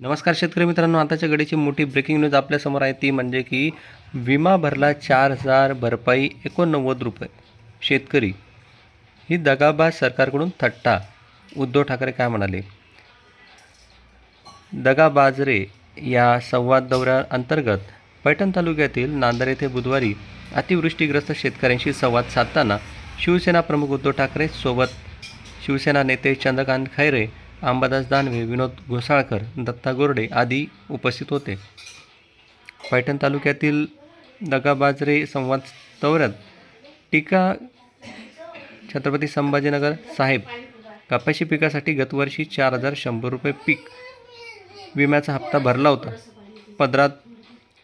नमस्कार शेतकरी मित्रांनो आताच्या घडीची मोठी ब्रेकिंग न्यूज आपल्यासमोर आहे. ती म्हणजे की विमा भरला चार हजार भरपाई एकोणनव्वद रुपये. शेतकरी ही दगाबाज सरकारकडून थट्टा. उद्धव ठाकरे काय म्हणाले? दगाबाजरे या संवाद दौऱ्याअंतर्गत पैठण तालुक्यातील नांदर येथे बुधवारी अतिवृष्टीग्रस्त शेतकऱ्यांशी संवाद साधताना शिवसेना प्रमुख उद्धव ठाकरे सोबत शिवसेना नेते चंद्रकांत खैरे अंबादास दानवे विनोद घोसाळकर दत्ता गोरडे आदी उपस्थित होते. पैठण तालुक्यातील दगाबाजरे संवाद दौऱ्यात टीका छत्रपती संभाजीनगर साहेब कपाशी पिकासाठी गतवर्षी चार हजार शंभर रुपये पीक विम्याचा हप्ता भरला होता. पदरात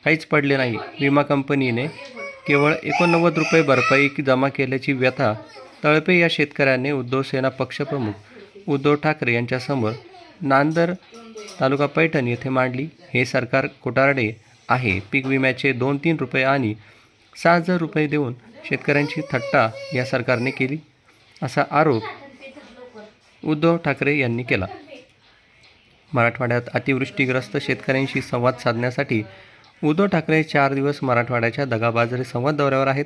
काहीच पडले नाही. विमा कंपनीने केवळ एकोणनव्वद रुपये भरपाई जमा केल्याची व्यथा तळपे या शेतकऱ्याने उद्धव सेना पक्षप्रमुख उद्धव ठाकरे यांच्यासमोर नांदर तालुका पैठण येथे मांडली. हे सरकार कोटारडे आहे. पीक विम्याचे दोन तीन रुपये आणि सहा हजार रुपये देऊन शेतकऱ्यांची थट्टा या सरकारने केली असा आरोप उद्धव ठाकरे यांनी केला. मराठवाड्यात अतिवृष्टीग्रस्त शेतकऱ्यांशी संवाद साधण्यासाठी उद्धव ठाकरे चार दिवस मराठवाड्याच्या दगाबाजारी संवाद दौऱ्यावर आहेत.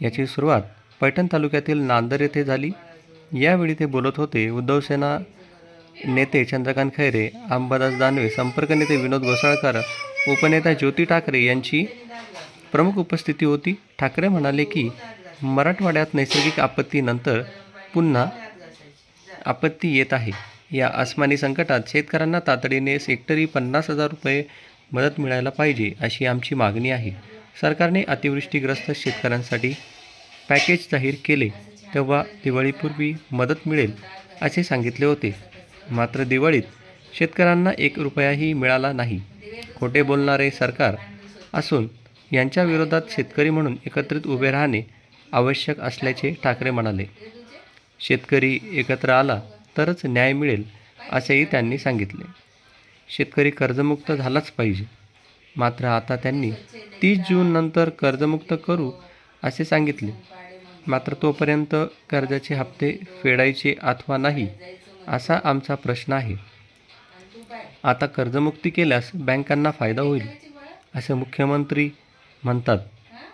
याची सुरुवात पैठण तालुक्यातील नांदर येथे झाली. यावेळी ते बोलत होते उद्धव सेना नेते चंद्रकांत खैरे अंबादास दानवे संपर्क नेते विनोद घोसाळकर उपनेता ज्योती ठाकरे यांची प्रमुख उपस्थिती होती. ठाकरे म्हणाले की मराठवाड्यात नैसर्गिक आपत्तीनंतर पुन्हा आपत्ती येत आहे. या अस्मानी संकटात शेतकऱ्यांना तातडीने सेक्टरी पन्नास हजार रुपये मदत मिळायला पाहिजे अशी आमची मागणी आहे. सरकारने अतिवृष्टीग्रस्त शेतकऱ्यांसाठी पॅकेज जाहीर केले. तेव्हा दिवाळीपूर्वी मदत मिळेल असे सांगितले होते. मात्र दिवाळीत शेतकऱ्यांना एक रुपयाही मिळाला नाही. खोटे बोलणारे सरकार असून यांच्या विरोधात शेतकरी म्हणून एकत्रित उभे राहणे आवश्यक असल्याचे ठाकरे म्हणाले. शेतकरी एकत्र आला तरच न्याय मिळेल असेही त्यांनी सांगितले. शेतकरी कर्जमुक्त झालाच पाहिजे. मात्र आता त्यांनी तीस जूननंतर कर्जमुक्त करू असे सांगितले. मात्र तोपर्यंत कर्जाचे हप्ते फेडायचे अथवा नाही असा आमचा प्रश्न आहे. आता कर्जमुक्ती केल्यास बँकांना फायदा होईल असे मुख्यमंत्री म्हणतात.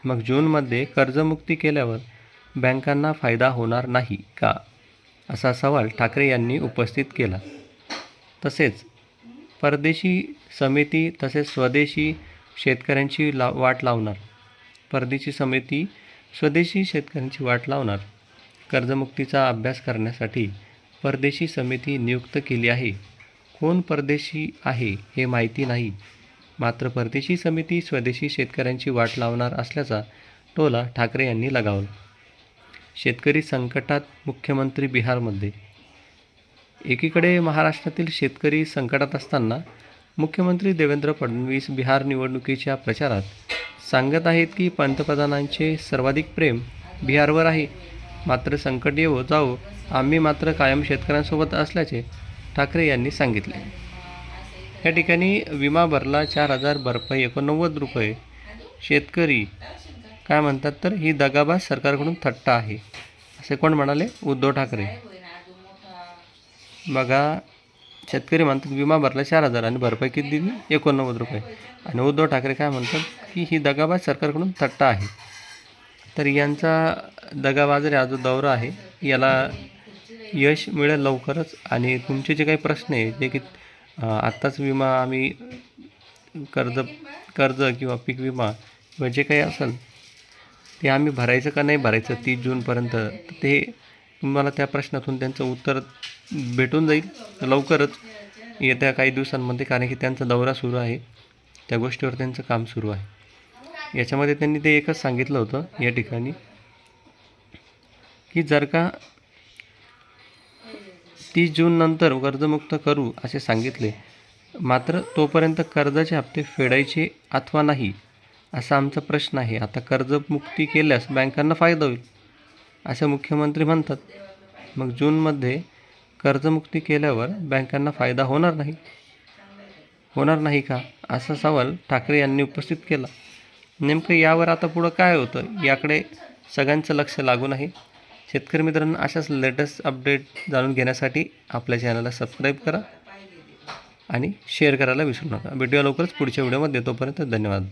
मग जूनमध्ये कर्जमुक्ती केल्यावर बँकांना फायदा होणार नाही का असा सवाल ठाकरे यांनी उपस्थित केला. तसेच परदेशी समिती तसेच स्वदेशी शेतकऱ्यांची ला वाट लावणार. परदेशी समिती स्वदेशी शेतकऱ्यांची वाट लावणार. कर्जमुक्तीचा अभ्यास करण्यासाठी परदेशी समिती नियुक्त केली आहे. कोण परदेशी आहे हे माहिती नाही. मात्र परदेशी समिती स्वदेशी शेतकऱ्यांची वाट लावणार असल्याचा टोला ठाकरे यांनी लगावला. शेतकरी संकटात मुख्यमंत्री बिहारमध्ये. एकीकडे महाराष्ट्रातील शेतकरी संकटात असताना मुख्यमंत्री देवेंद्र फडणवीस बिहार निवडणुकीच्या प्रचारात सांगत आहेत की पंतप्रधानांचे सर्वाधिक प्रेम बिहारवर आहे. मात्र संकट येवो जावो आम्ही मात्र कायम शेतकऱ्यांसोबत असल्याचे ठाकरे यांनी सांगितले. या ठिकाणी विमा भरला चार हजार भरपाई एकोणनव्वद रुपये. शेतकरी काय म्हणतात तर ही दगाबाज सरकारकडून थट्टा आहे. असे कोण म्हणाले? उद्धव ठाकरे. बघा शेतकरी म्हणतात विमा भरला चार हजार आणि भरपाई किती दिली? एकोणनव्वद रुपये. आणि उद्धव ठाकरे काय म्हणतात की ही दगाबाज सरकारकडून थट्टा आहे. तर यांचा दगाबाजारी हा जो दौरा आहे याला यश मिळेल लवकरच. आणि तुमचे जे काही प्रश्न आहे जे की आत्ताच विमा आम्ही कर्ज कर्ज किंवा पीक विमा किंवा जे काही असेल ते आम्ही भरायचं का नाही भरायचं तीस जूनपर्यंत तर ते तुम्हाला त्या प्रश्नातून त्यांचं उत्तर भेटून जाईल. लवकरच. येत्या काही दिवसांमध्ये कारण की त्यांचा दौरा सुरू आहे. त्या गोष्टीवर त्यांचं काम सुरू आहे. याच्यामध्ये त्यांनी ते एकच सांगितलं होतं या ठिकाणी की जर का तीस जूननंतर कर्जमुक्त करू असे सांगितले मात्र तोपर्यंत कर्जाचे हप्ते फेडायचे अथवा नाही असा आमचा प्रश्न आहे. आता कर्जमुक्ती केल्यास बँकांना फायदा होईल असे मुख्यमंत्री म्हणतात. मग जूनमध्ये कर्जमुक्ती केल्यावर बँकांना फायदा होणार नाही. होणार नाही का? असा सवाल ठाकरे यांनी उपस्थित केला. नेमकं यावर आता पुढं काय होतं? याकडे सगळ्यांचं लक्ष लागून आहे. शेतकरी मित्रांनो अशाच लेटेस्ट अपडेट जाणून घेण्यासाठी आपल्या चॅनलला सबस्क्राईब करा आणि शेअर करायला विसरू नका. भेटूया लवकरच पुढच्या व्हिडिओमध्ये. तोपर्यंत धन्यवाद.